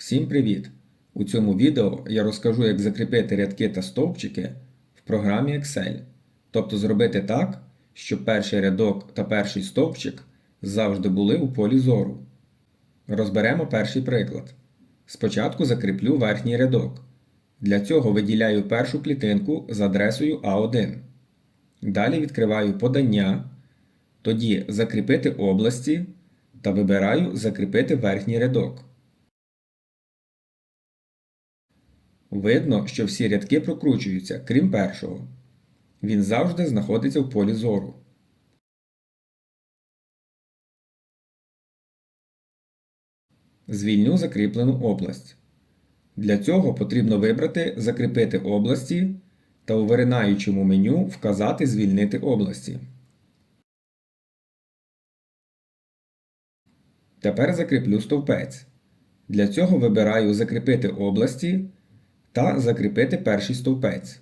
Всім привіт! У цьому відео я розкажу, як закріпити рядки та стовпчики в програмі Excel. Тобто зробити так, щоб перший рядок та перший стовпчик завжди були у полі зору. Розберемо перший приклад. Спочатку закріплю верхній рядок. Для цього виділяю першу клітинку з адресою А1. Далі відкриваю подання, тоді закріпити області та вибираю закріпити верхній рядок. Видно, що всі рядки прокручуються, крім першого. Він завжди знаходиться в полі зору. Звільню закріплену область. Для цього потрібно вибрати Закріпити області та у виринаючому меню вказати Звільнити області. Тепер закріплю стовпець. Для цього вибираю Закріпити області та закріпити перший стовпець.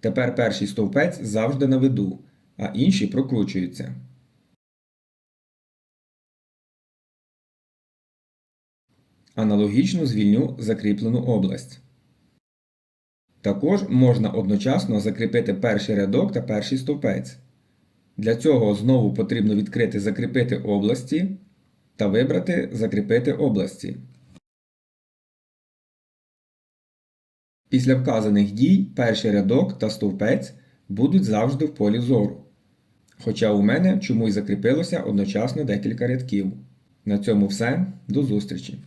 Тепер перший стовпець завжди на виду, а інші прокручуються. Аналогічно звільню закріплену область. Також можна одночасно закріпити перший рядок та перший стовпець. Для цього знову потрібно відкрити Закріпити області та вибрати Закріпити області. Після вказаних дій перший рядок та стовпець будуть завжди в полі зору. Хоча у мене чомусь закріпилося одночасно декілька рядків. На цьому все. До зустрічі!